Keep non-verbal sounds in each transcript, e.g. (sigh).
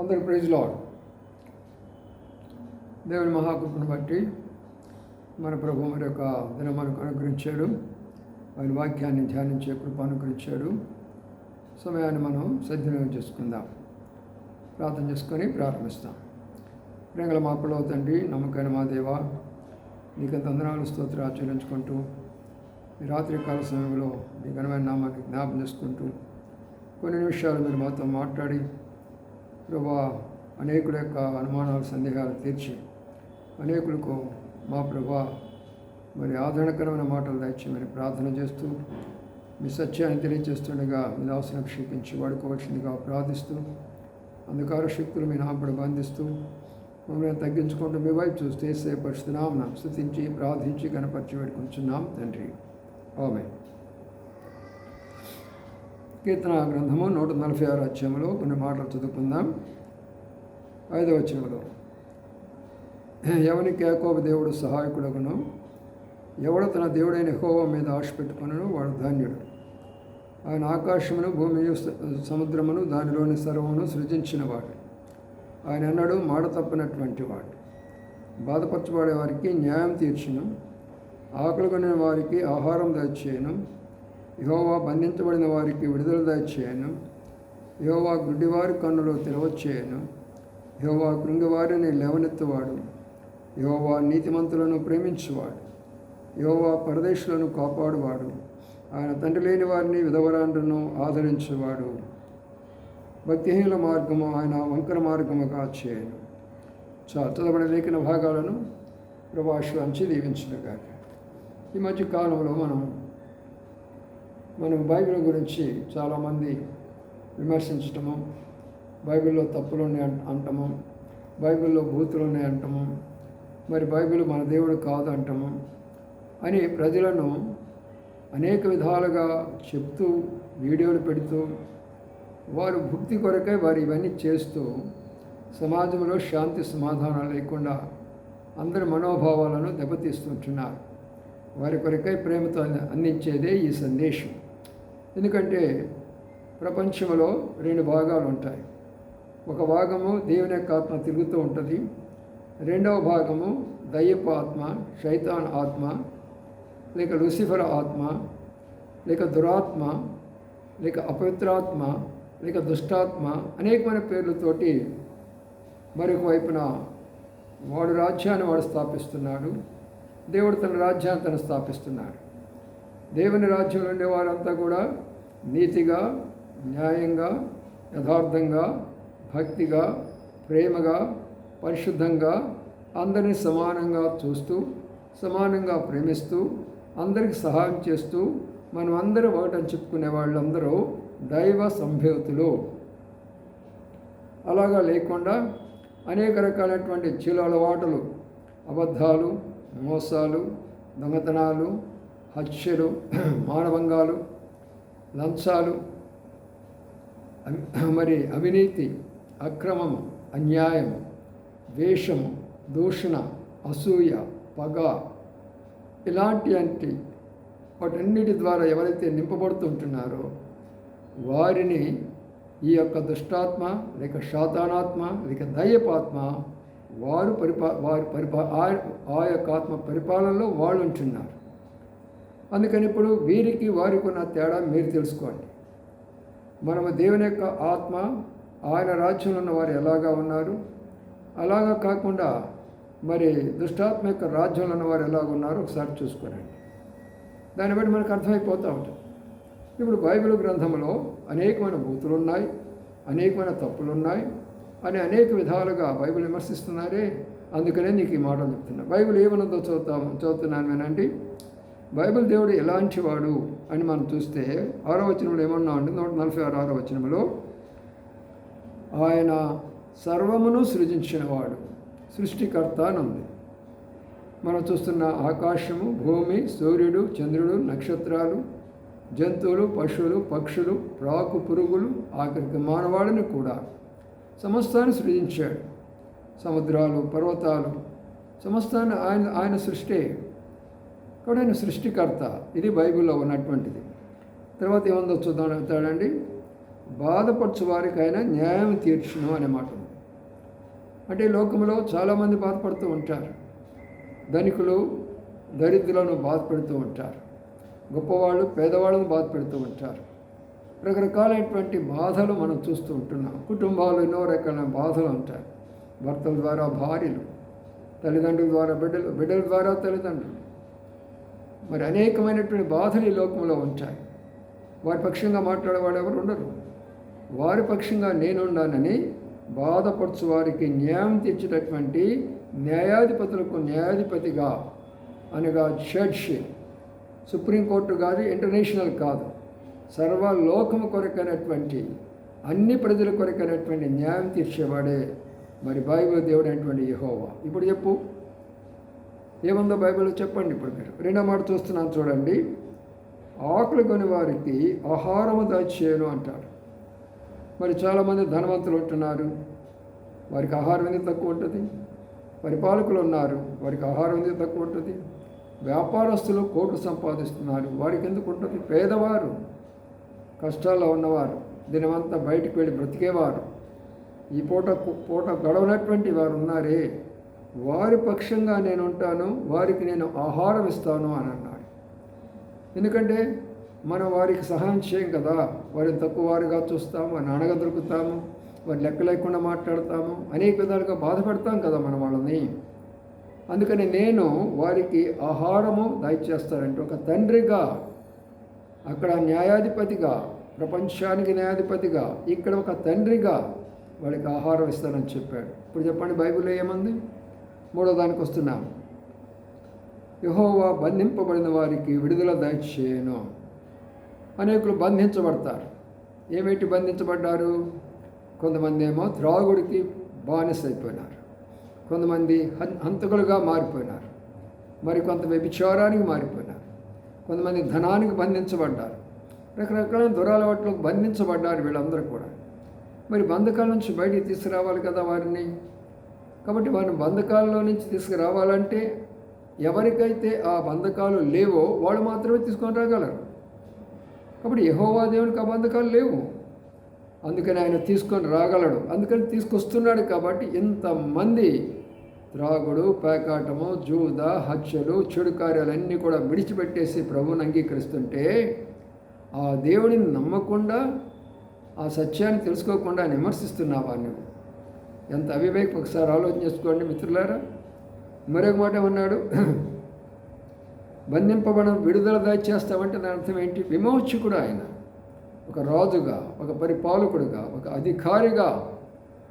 అందరూ praise lord దేవుని మహాకృపను బట్టి మన ప్రభు మరి యొక్క దినమానికి మనకు అనుగ్రహించాడు. ఆయన వాక్యాన్ని ధ్యానించే కృప అనుగ్రహించాడు. సమయాన్ని మనం సద్వినియోగం చేసుకుందాం. ప్రార్థన చేసుకొని ప్రారంభిస్తాం. ప్రేంగల మాపలో తండ్రి నమ్మకైన మా దేవ నీకు తందనాలు స్తోత్ర ఆచరించుకుంటూ రాత్రి రాత్రికాల సమయంలో మీ ఘనమైన నామాన్ని జ్ఞాపం చేసుకుంటూ కొన్ని నిమిషాలు మీరు మాతో మాట్లాడి ప్రభా అనేకుల యొక్క అనుమానాలు సందేహాలు తీర్చి అనేకులకు మా ప్రభా మరి ఆదరణకరమైన మాటలు దయచేయమని ప్రార్థన చేస్తూ మీ సత్యాన్ని తెలియజేస్తుండగా మీ దాసును క్షేపించి వాడుకోవాల్సిందిగా ప్రార్థిస్తూ అంధకార శక్తులు మీ నాపడి బంధిస్తూ మమ్మల్ని తగ్గించుకుంటూ మీ వైపు చూస్తే సేపరుస్తున్నాం స్థుతించి ప్రార్థించి కనపరిచి పెట్టుకుంటున్నాం తండ్రి. ఓమే కీర్తన గ్రంథము నూట నలభై ఆరు అధ్యాయంలో కొన్ని మాటలు చదువుకుందాం. ఐదవ వచనంలో. ఎవని యాకోబు దేవుడు సహాయకుడగును? ఎవడు తన దేవుడైన హోవ మీద ఆశ పెట్టుకును వాడు ధాన్యుడు. ఆయన ఆకాశమును భూమియు సముద్రమును దానిలోని సర్వమును సృజించినవాడు. ఆయన అన్నాడు మాట తప్పనటువంటి వాడు. బాధపరచబడే వారికి న్యాయం తీర్చును. ఆకలి వారికి ఆహారం దయచేయను. యహోవా బంధించబడిన వారికి విడుదల దయచేయను యహోవా గుడ్డివారి కన్నులు తెరవచ్చేయను. యహోవా కృంగివారిని లేవనెత్తువాడు. యహోవా నీతిమంతులను ప్రేమించువాడు. యహోవా పరదేశులను కాపాడువాడు. ఆయన తండ్రి లేని వారిని విధవరాండ్రను ఆదరించేవాడు. భక్తిహీనుల మార్గము ఆయన వంకర మార్గముగా చేయను చా లేఖన భాగాలను ప్రభాషంచి దీవించినగాక. ఈ మధ్య కాలంలో మనం మనం బైబిల్ గురించి చాలామంది విమర్శించటము బైబిల్లో తప్పులు ఉన్నాయి అంటము బైబిల్లో భూతులున్నాయి ఉన్నాయి మరి బైబిల్ మన దేవుడు కాదు అంటాము అని ప్రజలను అనేక విధాలుగా చెప్తూ వీడియోలు పెడుతూ వారు భక్తి కొరకే వారు ఇవన్నీ చేస్తూ సమాజంలో శాంతి సమాధానం లేకుండా అందరి మనోభావాలను దెబ్బతీస్తుంటున్నారు. వారి కొరకై ప్రేమతో అందించేదే ఈ సందేశం. ఎందుకంటే ప్రపంచంలో రెండు భాగాలు ఉంటాయి. ఒక భాగము దేవుని యొక్క ఆత్మ తిరుగుతూ ఉంటుంది. రెండవ భాగము దయ్యపు ఆత్మ శైతాన్ ఆత్మ లేక లూసిఫర్ ఆత్మ లేక దురాత్మ లేక అపవిత్రాత్మ లేక దుష్టాత్మ అనేకమైన పేర్లతోటి మరొక వైపున వాడు రాజ్యాన్ని వాడు స్థాపిస్తున్నాడు. దేవుడు తన రాజ్యాన్ని తను స్థాపిస్తున్నాడు. దేవుని రాజ్యంలో ఉండే వారంతా కూడా నీతిగా న్యాయంగా యథార్థంగా భక్తిగా ప్రేమగా పరిశుద్ధంగా అందరిని సమానంగా చూస్తూ సమానంగా ప్రేమిస్తూ అందరికి సహాయం చేస్తూ మనం అందరూ ఒకటని చెప్పుకునే వాళ్ళందరూ దైవ సంభేతులు. అలాగా లేకుండా అనేక రకాలైనటువంటి చీల అలవాటులు అబద్ధాలు మోసాలు దొంగతనాలు హత్యలు (clears throat) మానవంగాలు లంచాలు (clears throat) మరి అవినీతి అక్రమము అన్యాయం ద్వేషము దూషణ అసూయ పగ ఇలాంటి అంటే వాటన్నిటి ద్వారా ఎవరైతే నింపబడుతుంటున్నారో వారిని ఈ యొక్క దుష్టాత్మ లేక శాతానాత్మ లేక దయ్యపాత్మ వారు పరిపా వారి పరిపా ఆ యొక్క ఆత్మ పరిపాలనలో వాళ్ళు ఉంటున్నారు. అందుకని ఇప్పుడు వీరికి వారికి ఉన్న తేడా మీరు తెలుసుకోండి. మనము దేవుని యొక్క ఆత్మ ఆయన రాజ్యంలో ఉన్న వారు ఎలాగా ఉన్నారు? అలాగా కాకుండా మరి దుష్టాత్మ యొక్క రాజ్యంలో ఉన్న వారు ఎలాగ ఉన్నారో ఒకసారి చూసుకోనండి. దాన్ని బట్టి మనకు అర్థమైపోతూ ఉంటుంది. ఇప్పుడు బైబిల్ గ్రంథంలో అనేకమైన బూతులు ఉన్నాయి అనేకమైన తప్పులు ఉన్నాయి అని అనేక విధాలుగా బైబిల్ విమర్శిస్తున్నారే. అందుకనే నీకు ఈ మాటలు చెప్తున్నా. బైబిల్ ఏమన్నదో చదువుతాము చదువుతున్నాను వినండి. బైబిల్ దేవుడు ఎలాంటి వాడు అని మనం చూస్తే ఆరో వచనంలో ఏమన్నా అంటే నూట నలభై ఆరు ఆరో వచనంలో ఆయన సర్వమును సృజించినవాడు సృష్టికర్త అని ఉంది. మనం చూస్తున్న ఆకాశము భూమి సూర్యుడు చంద్రుడు నక్షత్రాలు జంతువులు పశువులు పక్షులు ప్రాకు పురుగులు ఆఖరికి మానవాడిని కూడా సమస్తాన్ని సృజించాడు. సముద్రాలు పర్వతాలు సమస్తాన్ని ఆయన ఆయన సృష్టి. కాబట్టి ఆయన సృష్టికర్త. ఇది బైబిల్లో ఉన్నటువంటిది. తర్వాత ఏముందో చూద్దాం అంటాడండి బాధపరచు వారికైనా న్యాయం తీర్చును అనే మాట ఉంది. అంటే లోకంలో చాలామంది బాధపడుతూ ఉంటారు. ధనికులు దరిద్రులను బాధపెడుతూ ఉంటారు. గొప్పవాళ్ళు పేదవాళ్ళను బాధపెడుతూ ఉంటారు. రకరకాలైనటువంటి బాధలు మనం చూస్తూ ఉంటున్నాం. కుటుంబాలు ఎన్నో రకాల బాధలు ఉంటాయి. భర్తల ద్వారా భార్యలు తల్లిదండ్రుల ద్వారా బిడ్డలు బిడ్డల ద్వారా తల్లిదండ్రులు. మరి అనేకమైనటువంటి బాధలు ఈ లోకంలో ఉంటాయి. వారి పక్షంగా మాట్లాడేవాడు ఎవరు ఉండరు. వారి పక్షంగా నేనున్నానని బాధపడుచు వారికి న్యాయం తీర్చేటటువంటి న్యాయాధిపతులకు న్యాయాధిపతిగా అనగా జడ్జ్ సుప్రీంకోర్టు కాదు ఇంటర్నేషనల్ కాదు సర్వలోకము కొరకైనటువంటి అన్ని ప్రజల కొరకైనటువంటి న్యాయం తీర్చేవాడే మరి బైబిల్ దేవుడు అయినటువంటి యహోవా. ఇప్పుడు చెప్పు. ఏముందో బైబిల్లో చెప్పండి ఇప్పుడు మీరు? రెండో మాట చూస్తున్నాను చూడండి. ఆకులు కొని వారికి ఆహారము దాచేయను అంటారు. మరి చాలామంది ధనవంతులు ఉంటున్నారు. వారికి ఆహారం ఎందుకు తక్కువ ఉంటుంది? పరిపాలకులు ఉన్నారు. వారికి ఆహారం ఎందుకు తక్కువ ఉంటుంది? వ్యాపారస్తులు కోట్లు సంపాదిస్తున్నారు. వారికి ఎందుకు ఉంటుంది? పేదవారు కష్టాల్లో ఉన్నవారు దినమంతా బయటికి వెళ్ళి బ్రతికేవారు. ఈ పూట పూట గడవనటువంటి వారు ఉన్నారే. వారి పక్షంగా నేను ఉంటాను వారికి నేను ఆహారం ఇస్తాను అని అన్నాడు. ఎందుకంటే మనం వారికి సహాయం చేయం కదా. వారిని తక్కువ వారిగా చూస్తాము వారిని అనగ దొరుకుతాము వారి లెక్క లేకుండా మాట్లాడతాము అనేక విధాలుగా బాధపడతాం కదా మన వాళ్ళని. అందుకని నేను వారికి ఆహారము దయచేస్తానంటే ఒక తండ్రిగా అక్కడ న్యాయాధిపతిగా ప్రపంచానికి న్యాయాధిపతిగా ఇక్కడ ఒక తండ్రిగా వాళ్ళకి ఆహారం ఇస్తానని చెప్పాడు. ఇప్పుడు చెప్పండి బైబిల్లో ఏమంది? మూడో దానికి వస్తున్నాం. యహోవా బంధింపబడిన వారికి విడుదల దయచేయను. అనేకులు బంధించబడతారు. ఏమిటి బంధించబడ్డారు? కొంతమంది ఏమో త్రాగుడికి బానిస అయిపోయినారు. కొంతమంది హంతకులుగా మారిపోయినారు. మరి కొంత వ్యభిచారానికి మారిపోయినారు. కొంతమంది ధనానికి బంధించబడ్డారు. రకరకాల దురాలవాట్లకు బంధించబడ్డారు వీళ్ళందరూ కూడా. మరి బంధకాల నుంచి బయటికి తీసుకురావాలి కదా వారిని? కాబట్టి వారిని బంధకాల్లో నుంచి తీసుకురావాలంటే ఎవరికైతే ఆ బంధకాలు లేవో వాళ్ళు మాత్రమే తీసుకొని రాగలరు. కాబట్టి యహోవా దేవునికి ఆ బంధకాలు లేవు. అందుకని ఆయన తీసుకొని రాగలడు. అందుకని తీసుకొస్తున్నాడు కాబట్టి ఇంతమంది త్రాగుడు పేకాటము జూద హత్యలు చెడు కార్యాలన్నీ కూడా విడిచిపెట్టేసి ప్రభువుని అంగీకరిస్తుంటే ఆ దేవుడిని నమ్మకుండా ఆ సత్యాన్ని తెలుసుకోకుండా విమర్శిస్తున్నావా నువ్వు? ఎంత అవివేకం? ఒకసారి ఆలోచన చేసుకోండి మిత్రులారా. మరొక మాట ఏమన్నాడు? బంధింపబడం విడుదల దాచేస్తామంటే దాని అర్థం ఏంటి? విమోచకుడు ఆయన. ఒక రాజుగా ఒక పరిపాలకుడుగా ఒక అధికారిగా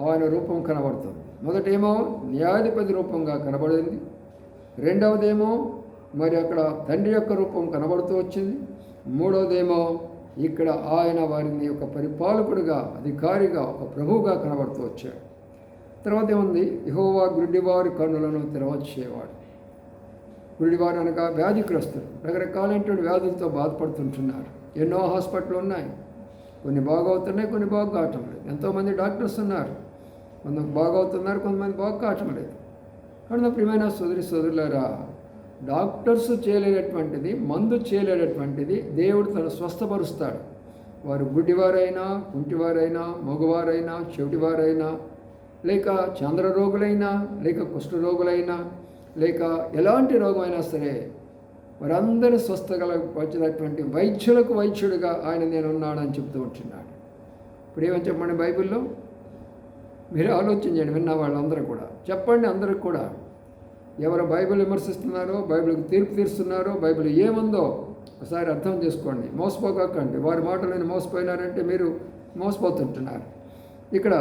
ఆయన రూపం కనబడుతుంది. మొదటేమో న్యాయాధిపతి రూపంగా కనబడింది. రెండవదేమో మరి అక్కడ తండ్రి యొక్క రూపం కనబడుతూ వచ్చింది. మూడవదేమో ఇక్కడ ఆయన వారిని ఒక పరిపాలకుడిగా అధికారిగా ఒక ప్రభువుగా కనబడుతూ వచ్చాడు. తర్వాత ఏముంది యహోవా గుడ్డివారి కన్నులను తెరవచ్చేవాడు. గుడివారు అనగా వ్యాధిగ్రస్తులు. రకరకాలైనటువంటి వ్యాధులతో బాధపడుతుంటున్నారు. ఎన్నో హాస్పిటల్ ఉన్నాయి. కొన్ని బాగవుతున్నాయి కొన్ని బాగు కావటం లేదు ఎంతోమంది డాక్టర్స్ ఉన్నారు. కొంతమంది బాగవుతున్నారు కొంతమంది బాగు కావటం లేదు కానీ ప్రియమైన సోదరి సోదరులారా డాక్టర్స్ చేయలేనటువంటిది మందు చేయలేనటువంటిది దేవుడు తను స్వస్థపరుస్తాడు. వారు గుడ్డివారైనా కుంటివారైనా మగవారైనా చెవిటివారైనా లేక చంద్ర రోగులైనా లేక కుష్ఠరోగులైనా లేక ఎలాంటి రోగమైనా సరే వారందరూ స్వస్థగల వచ్చినటువంటి వైద్యులకు వైద్యుడిగా ఆయన నేను ఉన్నాడని చెప్తూ ఉంటున్నాడు. ఇప్పుడు ఏమని చెప్పండి బైబిల్లో? మీరు ఆలోచించండి విన్న వాళ్ళందరూ కూడా. చెప్పండి అందరికి కూడా. ఎవరు బైబిల్ విమర్శిస్తున్నారో బైబిల్కి తీర్పు తీరుస్తున్నారో బైబిల్ ఏముందో ఒకసారి అర్థం చేసుకోండి. మోసపోకండి వారి మాటలను మోసపోయినారంటే మీరు మోసపోతుంటున్నారు. ఇక్కడ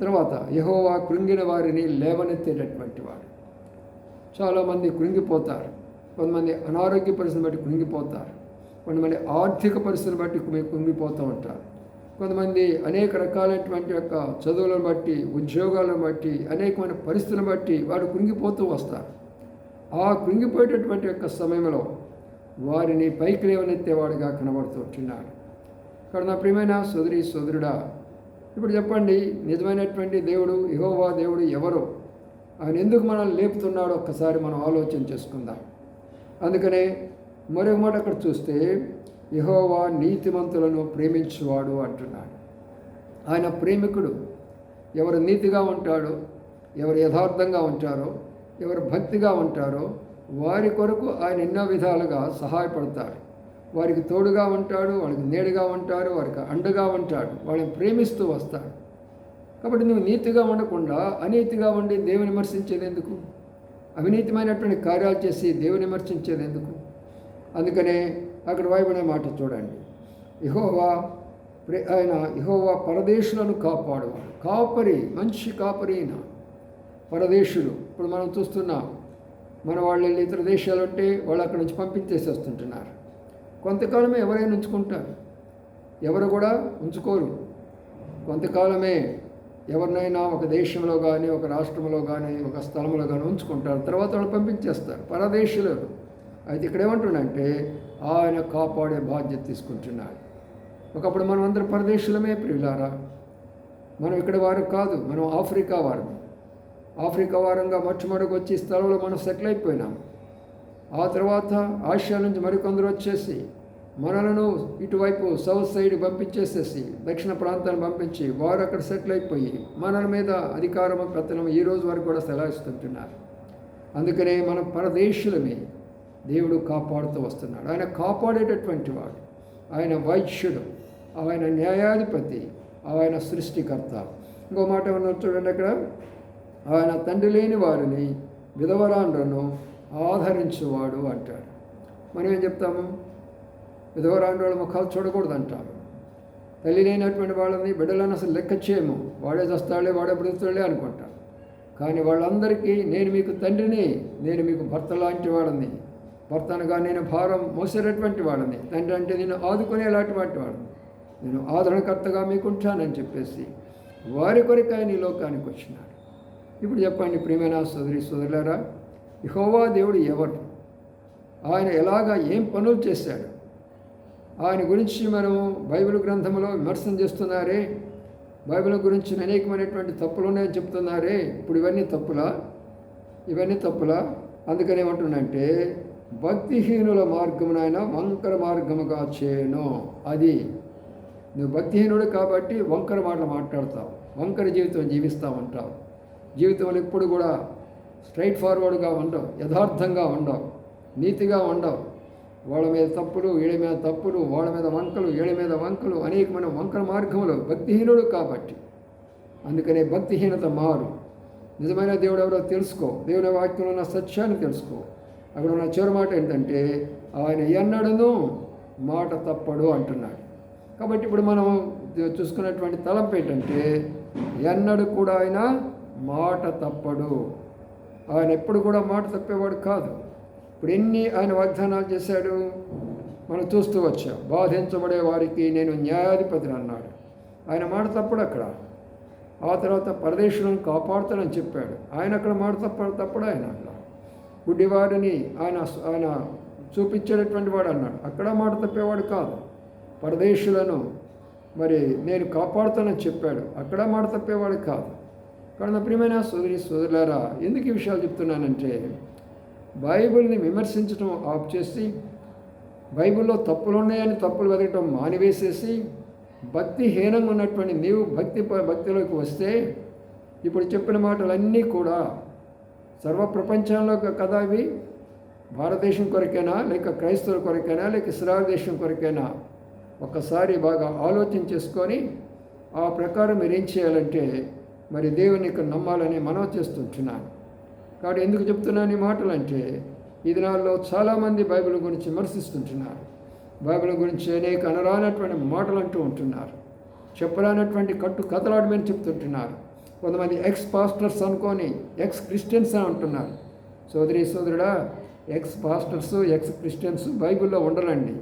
తర్వాత యహోవా కృంగిన వారిని లేవనెత్తేటటువంటి వాడు. చాలామంది కృంగిపోతారు. కొంతమంది అనారోగ్య పరిస్థితిని బట్టి కృంగిపోతారు. కొంతమంది ఆర్థిక పరిస్థితిని బట్టి కృంగిపోతూ ఉంటారు. కొంతమంది అనేక రకాలైనటువంటి యొక్క చదువులను బట్టి ఉద్యోగాలను బట్టి అనేకమైన పరిస్థితులను బట్టి వాడు కృంగిపోతూ వస్తారు. ఆ కృంగిపోయేటటువంటి యొక్క సమయంలో వారిని పైకి లేవనెత్తేవాడుగా కనబడుతూ ఉంటున్నాడు. ఇక్కడ నా ప్రియమైన సోదరి సోదరుడా ఇప్పుడు చెప్పండి నిజమైనటువంటి దేవుడు యహోవా దేవుడు ఎవరు? ఆయన ఎందుకు మనల్ని లేపుతున్నాడో ఒక్కసారి మనం ఆలోచన చేసుకుందాం. అందుకనే మరొక మాట అక్కడ చూస్తే యహోవా నీతిమంతులను ప్రేమించువాడు అంటున్నాడు. ఆయన ప్రేమికుడు ఎవరు నీతిగా ఉంటాడో ఎవరు యథార్థంగా ఉంటారో ఎవరు భక్తిగా ఉంటారో వారి కొరకు ఆయన ఎన్నో విధాలుగా సహాయపడతారు వారికి తోడుగా ఉంటాడు వాళ్ళకి నీడగా ఉంటారు వారికి అండగా ఉంటాడు వాళ్ళని ప్రేమిస్తూ వస్తాడు. కాబట్టి నువ్వు నీతిగా ఉండకుండా అనీతిగా ఉండి దేవుని విమర్శించేది ఎందుకు అవినీతిమైనటువంటి కార్యాలు చేసి దేవుని విమర్శించేది ఎందుకు అందుకనే అక్కడ వాయుబడే మాట చూడండి. ఇహోవా ప్రే- ఆయన ఇహోవా పరదేశులను కాపాడువాడు. కాపరి మంచి కాపరి అయిన పరదేశులు ఇప్పుడు మనం చూస్తున్నాం మన వాళ్ళు వెళ్ళి ఇతర దేశాలు ఉంటే వాళ్ళు అక్కడి నుంచి పంపించేసి వస్తుంటున్నారు కొంతకాలమే ఎవరైనా ఉంచుకుంటారు. ఎవరు కూడా ఉంచుకోరు. కొంతకాలమే ఎవరినైనా ఒక దేశంలో కానీ ఒక రాష్ట్రంలో కానీ ఒక స్థలంలో కానీ ఉంచుకుంటారు. తర్వాత వాళ్ళు పంపించేస్తారు. పరదేశులు అయితే ఇక్కడ ఏమంటుండంటే ఆయన కాపాడే బాధ్యత తీసుకుంటున్నాడు ఒకప్పుడు మనం అందరం పరదేశులమే ప్రియులారా. మనం ఇక్కడ వారు కాదు. మనం ఆఫ్రికా వారం ఆఫ్రికా వారంగా మొట్టమొదటికి వచ్చి స్థలంలో మనం సెటిల్ అయిపోయినాం. ఆ తర్వాత ఆసియా నుంచి మరికొందరు వచ్చేసి మనలను ఇటువైపు సౌత్ సైడ్ పంపించేసేసి దక్షిణ ప్రాంతాన్ని పంపించి వారు అక్కడ సెటిల్ అయిపోయి మనల మీద అధికారం పెత్తనం ఈ రోజు వరకు కూడా సెలవిస్తుంటున్నారు. అందుకనే మన పరదేశులమే దేవుడు కాపాడుతూ వస్తున్నాడు. ఆయన కాపాడేటటువంటి వాడు. ఆయన వైద్యుడు ఆయన న్యాయాధిపతి. ఆయన సృష్టికర్త. ఇంకో మాట ఏమన్నా చూడండి అక్కడ. ఆయన తండ్రి లేని వారిని విధవరాండ్రను ఆదరించువాడు అంటాడు. మనం ఏం చెప్తాము? విధవరాని వాళ్ళ ముఖాలు చూడకూడదు అంటాము తల్లి లేనటువంటి వాళ్ళని బిడ్డలను అసలు లెక్క చేయము. వాడే చస్తాడే వాడే బ్రతుతాడే అనుకుంటాం. కానీ వాళ్ళందరికీ నేను మీకు తండ్రిని నేను మీకు భర్త లాంటి వాడిని భర్తనగా నేను భారం మోసేటటువంటి వాడిని తండ్రి అంటే నేను ఆదుకునేలాంటి వాడిని. నేను ఆదరణకర్తగా మీకు ఉంటానని చెప్పేసి వారి కొరికాయని ఈ లోకానికి వచ్చినాడు. ఇప్పుడు చెప్పండి ప్రియమైన సోదరి సోదరులారా యహోవా దేవుడు ఎవరు? ఆయన ఎలాగా ఏం పనులు చేశాడు? ఆయన గురించి మనము బైబిల్ గ్రంథంలో విమర్శన చేస్తున్నారే? బైబిల్ గురించి అనేకమైనటువంటి తప్పులు ఉన్నాయని చెప్తున్నారే? ఇప్పుడు ఇవన్నీ తప్పులా? ఇవన్నీ తప్పులా? అందుకని ఏమంటుండంటే భక్తిహీనుల మార్గమునైనా వంకర మార్గముగా చేయను. అది నువ్వు భక్తిహీనుడు కాబట్టి వంకర మాటలు మాట్లాడతావు. వంకర జీవితం జీవిస్తూ ఉంటావు జీవితంలో ఎప్పుడు కూడా స్ట్రైట్ ఫార్వర్డ్గా ఉండవు యథార్థంగా ఉండవు నీతిగా ఉండవు. వాళ్ళ మీద తప్పులు వీళ్ళ మీద తప్పులు వాళ్ళ మీద వంకలు వీళ్ళ మీద వంకలు అనేకమైన వంకర మార్గములు. భక్తిహీనుడు కాబట్టి. అందుకనే భక్తిహీనత మారు. నిజమైన దేవుడు ఎవరో తెలుసుకో. దేవుని వాక్యంలో ఉన్న సత్యాన్ని తెలుసుకో. అక్కడ ఉన్న చివరి మాట ఏంటంటే ఆయన ఎన్నడను మాట తప్పడు అంటున్నాడు. కాబట్టి ఇప్పుడు మనం చూసుకున్నటువంటి తలంపు ఏంటంటే ఎన్నడు కూడా ఆయన మాట తప్పడు. ఆయన ఎప్పుడు కూడా మాట తప్పేవాడు కాదు. ఇప్పుడు ఎన్ని ఆయన వాగ్దానాలు చేశాడు? మనం చూస్తూ వచ్చాం. బాధించబడే వారికి నేను న్యాయాధిపతిని అన్నాడు. ఆయన మాట తప్పుడు అక్కడ. ఆ తర్వాత పరదేశులను కాపాడుతానని చెప్పాడు. ఆయన అక్కడ మాట తప్పడు తప్పుడు ఆయన అక్కడ. గుడ్డివాడిని ఆయన ఆయన చూపించేటటువంటి వాడు అన్నాడు. అక్కడ మాట తప్పేవాడు కాదు. పరదేశులను మరి నేను కాపాడుతానని చెప్పాడు. అక్కడ మాట తప్పేవాడు కాదు. కానీ నా ప్రియమైన సోదరి సోదరులారా ఎందుకు ఈ విషయాలు చెప్తున్నానంటే బైబిల్ని విమర్శించడం ఆఫ్ చేసి బైబిల్లో తప్పులు ఉన్నాయని తప్పులు వెతకటం మానివేసేసి భక్తిహీనంగా ఉన్నటువంటి నీవు భక్తి భక్తిలోకి వస్తే ఇప్పుడు చెప్పిన మాటలన్నీ కూడా సర్వ ప్రపంచంలో కదా అవి? భారతదేశం కొరకైనా? లేక క్రైస్తవుల కొరకైనా? లేక ఇస్రాయల్ దేశం కొరకైనా? ఒక్కసారి బాగా ఆలోచన చేసుకొని ఆ ప్రకారం మీరు ఏం చేయాలంటే మరి దేవుని ఇక్కడ నమ్మాలని మనం చేస్తుంటున్నాను కాబట్టి ఎందుకు చెప్తున్నాను ఈ మాటలు అంటే ఈ దినాల్లో చాలామంది బైబిల్ గురించి విమర్శిస్తుంటున్నారు. బైబిల్ గురించి అనేక అనరానటువంటి మాటలు అంటూ ఉంటున్నారు. చెప్పరానటువంటి కట్టు కథలాడమని చెప్తుంటున్నారు. కొంతమంది ఎక్స్ పాస్టర్స్ అనుకొని ఎక్స్ క్రిస్టియన్స్ అని అంటున్నారు. సోదరి సోదరుడా ఎక్స్ పాస్టర్స్ ఎక్స్ క్రిస్టియన్స్ బైబిల్లో ఉండరండి.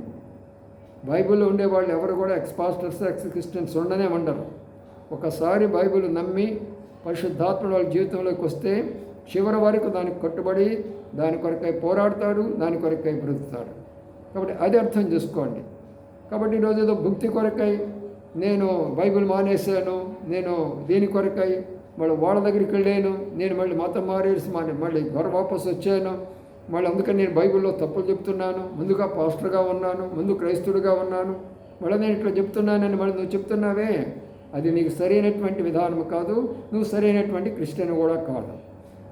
బైబిల్లో ఉండేవాళ్ళు ఎవరు కూడా ఎక్స్ పాస్టర్స్ ఎక్స్ క్రిస్టియన్స్ ఉండనే ఉండరు. ఒకసారి బైబిల్ నమ్మి పరిశుద్ధాత్మ వాళ్ళ జీవితంలోకి వస్తే చివరి వరకు దానికి కట్టుబడి దాని కొరకై పోరాడతాడు దాని కొరకై బ్రతుకుతాడు. కాబట్టి అది అర్థం చేసుకోండి. కాబట్టి ఈరోజు ఏదో భుక్తి కొరకై నేను బైబిల్ మానేశాను నేను దీని కొరకై మళ్ళీ వాళ్ళ దగ్గరికి వెళ్ళాను నేను మళ్ళీ మతం మారేసి మా మళ్ళీ గొర వాపసు వచ్చాను మళ్ళీ అందుకని నేను బైబిల్లో తప్పులు చెప్తున్నాను ముందుగా పాస్టర్గా ఉన్నాను ముందు క్రైస్తుడిగా ఉన్నాను మళ్ళీ నేను ఇట్లా చెప్తున్నానని మళ్ళీ నువ్వు చెప్తున్నావే? అది నీకు సరైనటువంటి విధానం కాదు నువ్వు సరైనటువంటి క్రిస్టియన్ కూడా కాదు.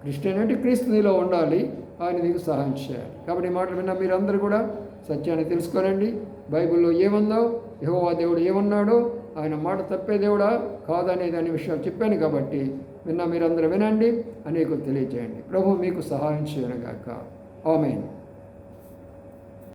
క్రిస్టియన్ అంటే క్రీస్తు నీలో ఉండాలి ఆయన నీకు సహాయం చేయాలి. కాబట్టి ఈ మాటలు విన్న మీరందరూ కూడా సత్యాన్ని తెలుసుకోనండి. బైబిల్లో ఏముందో యహోవా దేవుడు ఏమన్నాడో ఆయన మాట తప్పే దేవుడా కాదనేది అనే విషయాలు చెప్పాను కాబట్టి విన్న మీరందరూ వినండి అనేకులు తెలియజేయండి. ప్రభు మీకు సహాయం చేయనుగాక. ఆమెను.